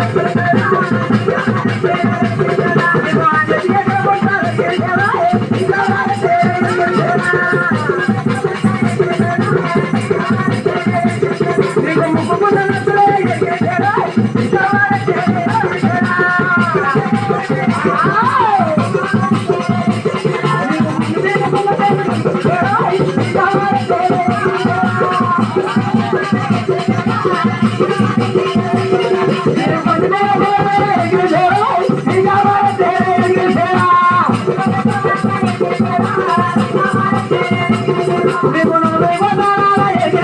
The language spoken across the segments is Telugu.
అమ్మాయి ಕೊಡೋ ದೇವ ನಾರಾಯಣ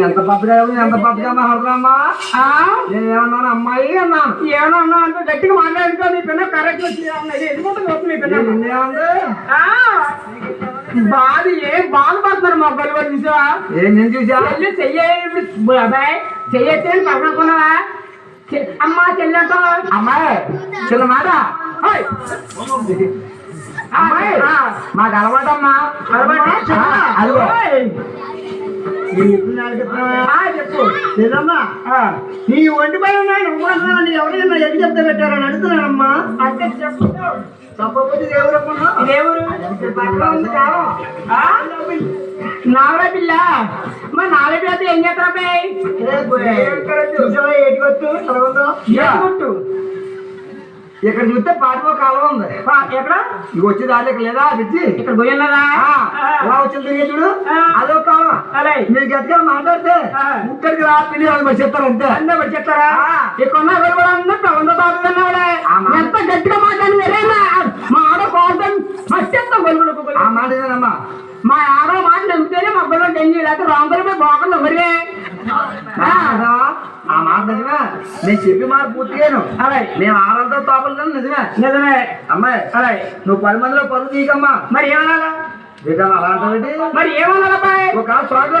ఎంత పప్పుగా ఎంత పప్పుగా మాట్లాడుతున్నామ్మా నేను ఏమన్నాను అమ్మాయి అన్నాను. ఏమన్నా అంటే గట్టిగా మాట్లాడుకో నీ పిన్న కరెక్ట్ వచ్చి ఎందుకుంటుంది వస్తుంది పిన్న బాధ ఏం బాధపడుతున్నారు మా గొడవ చూసావా? ఏం నేను చూసా? చెయ్యి అబ్బాయి చెయ్యొచ్చే పక్కనుకున్నావా అమ్మా చెల్లెంటో అమ్మాయి చిన్న మాట. అమ్మాయి. మాకు అలవాటమ్మా. అలవాటు? అదిగో. చెప్పు. ఆ, నీ ఒంటి పైన ఉన్నాయి నువ్వు ఎవరైనా ఎన్ని చెప్తే పెట్టారని అడుగుతున్నానమ్మా. అంటే చెప్పు. తప్పకపోతే దేవుడమ్మా ఇదేవరు నాగర పిల్ల. మా నాగర పిల్ల ఏం చేస్తారా ఏటికొచ్చు చదవద్దు ఇక్కడ చూస్తే పాటిపో కాలం ఉంది. ఎక్కడ? ఇక వచ్చే దారి ఇక్కడ లేదా తెచ్చి ఇక్కడ పోయినదా ఎలా వచ్చింది తిరిగి చూడు. అదో కాలం మీరు గట్టిగా మాట్లాడితే. ఇక్కడికి రా పిల్లి వాళ్ళు మరి చెప్తారు అంతే. అందరూ వచ్చి చెప్తారా. ఇక్కడ అందరూ ప్రబంధ తాగుతున్నాడే ఎంత గట్టిగా మాట్లాడి మా ఆడ కోపం మస్తెంత గొలుగులు ఆ మాట ఇదేనమ్మా మా ఆడో మాట నమ్మితేనే మా గొడవ డెంగి లేకపోతే రాంగులు పోయి బోకలు మాట నిజమే? నేను చెప్పి మాట పూర్తిగాను అలాగే మేము ఆడలతో తోపలు నిజమే? నిజమే. అమ్మాయి అలాగే నువ్వు పది మందిలో పరువు తీయకమ్మా. మరి ఏమనాలా? మరి ఒక చోట్ల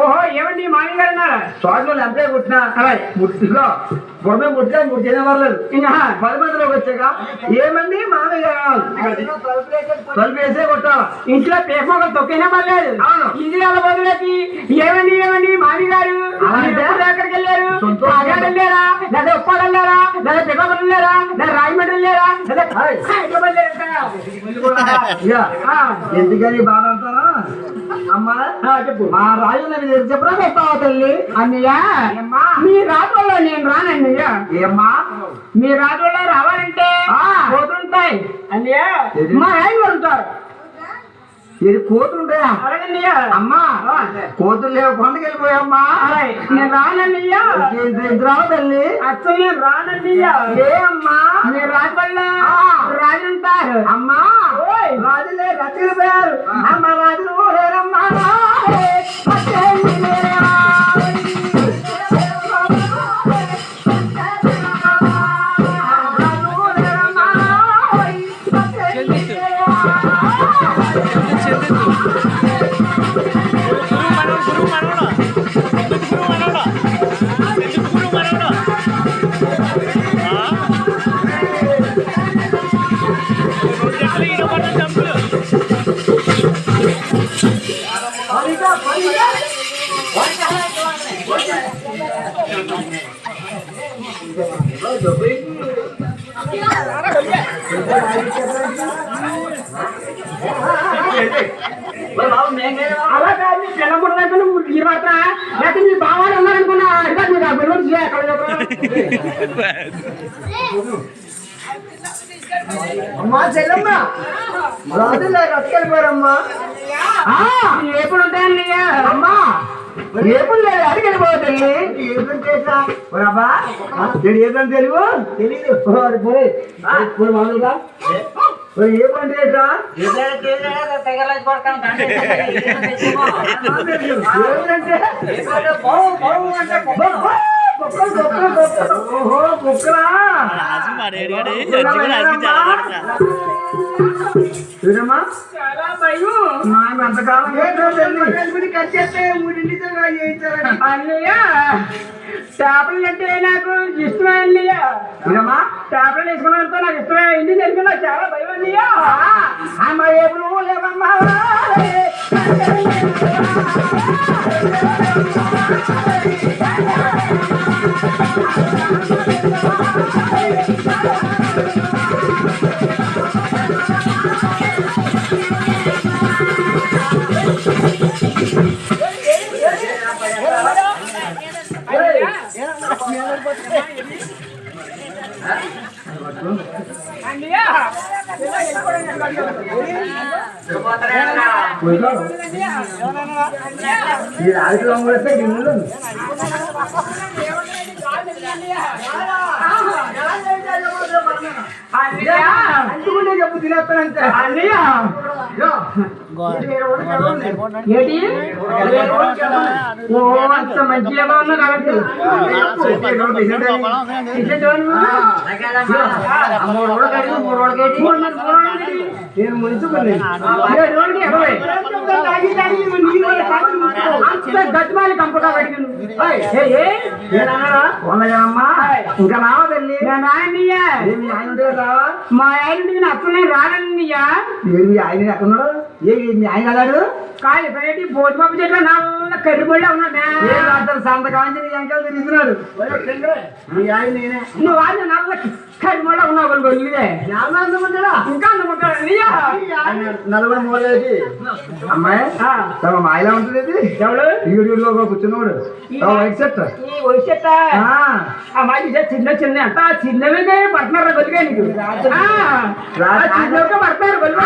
ఓహో ఏమండి? మామయ్య గారు అన్నారా చోట్ల ఎంప్లాయ్ కొట్టినా. అలాగే ముట్టిలో బుడమే ముట్టినా ముట్టి చేయవర్లేదు ఇంకా? పది మందిలోకి వచ్చాక ఏమండి? మామయ్య గారు తలుపు వేసే కొట్టాలా? ఇంట్లో పేపర్ తొక్కినా పర్లేదు? అవును. ఇది ఏమండి? ఏమండి? మామి గారు. వెళ్ళారా లేదా ఉప్పాడు వెళ్ళారా లేదా పికప్ వెళ్ళారా లేదా రాయమండ్రి ఆ, ఎందుకని బాధ అంటారా? అమ్మా చెప్పు. మా రాజు నన్ను చెప్పరా చెప్తావా తల్లి? అన్నయ్య? మీ రాత్రుల్లో నేను రానన్నయ్య. ఏమ్మా? మీ రాత్రుల్లో రావాలంటే ఆ. పోతుంటాయి. అన్నయ్య? మా ఆయన ఉంటారు. ఇది కోతులు ఉంటాయా అలాగన్నయ్య అమ్మా కోతులు లేవు కొండకి వెళ్ళిపోయామ్మా నేను రానన్నయ్య. తల్లి? అసలు నేను రానన్నయ్య. ఏ అమ్మా. రాజుంటారు అమ్మా. రాజులే అమ్మ రాజులు అలా కాదు మీ పిల్లమ్మడి దగ్గర మీరు మాత్రం లేకపోతే మీ బావాలు ఉన్నారనుకున్నా అడిగా మీరు ఆ పిల్లలు చేయ ఎక్కడ అమ్మా చెల్లమ్మ. రాజులే రచ్చకెళ్ళిపోయారమ్మా ఎప్పుడు ఉంటాయన్నయ్య అమ్మా రేపులు లేదు అడిగి వెళ్ళిపోవు తల్లి? ఏదో చేసా? అబ్బా నేను ఏదని తెలుగు? తెలీదు. ఇప్పుడు మామూలుగా. ఏ పంట చేసా కుక్కలు ఓహో కుక్కరా చాలా అన్నయ్య చేపలు అంటే నాకు ఇష్టమే అన్నయ్య చూడమ్మా చేపలు వేసుకున్నంత నాకు ఇష్టమే ఇంటి తెలుసుకున్నా చాలా భయం అన్నయ్య అమ్మ ఎప్పుడు లేవమ్మా అన్నయ్య ఇది ఆడికి గిన్నెలు అన్నయ్య అందుకుంటే చెప్పు తినేస్తానంటే అన్నయ్య ఏంటి ఓ అంత మంచిగా ఉన్నా కాబట్టి మూడు రోజులు మూడు రోజులకేటి నేను ముంచుకుని ఏడు రోజులకి ఇరవై అంత గట్టిమాలి కంపగా అడిగింది ఏనన్నారా ఉన్నయమ్మా ఇంకా రావా తల్లి నేను ఆయన్నయ్య ఏమి ఆయన ఉంటే రావా మా ఆయన అసలు రానన్నయ్యా ఏమి ఆయన ఎక్కడున్నాడు ఏ మీ ఆయన అలాడు కాదు భోజపప్పు చెట్లు నల్ల పడి ఉన్నాడా ఏం రాత్రి సంతకాంచి నీ అంకల్ తిరుగుతున్నాడు మీ ఆయన నేనే. నువ్వు నల్ల ఉన్నావు కొన్ని అందమంటాడా ఇంకా అన్నయ్య నలుగురు మూలేసి అమ్మాయి ఆ, తమ మాయలా ఉంటుంది ఇది ఎవడు? ఈడు కూర్చున్నాడు. White shirt. ఈ ఆ? ఇదే చిన్న చిన్న అంట చిన్నవిగా పడుతున్నారు గొల్లిగా నీకు. ఆ, ఆ చిన్నవిగా పడుతున్నారు గొల్లిగా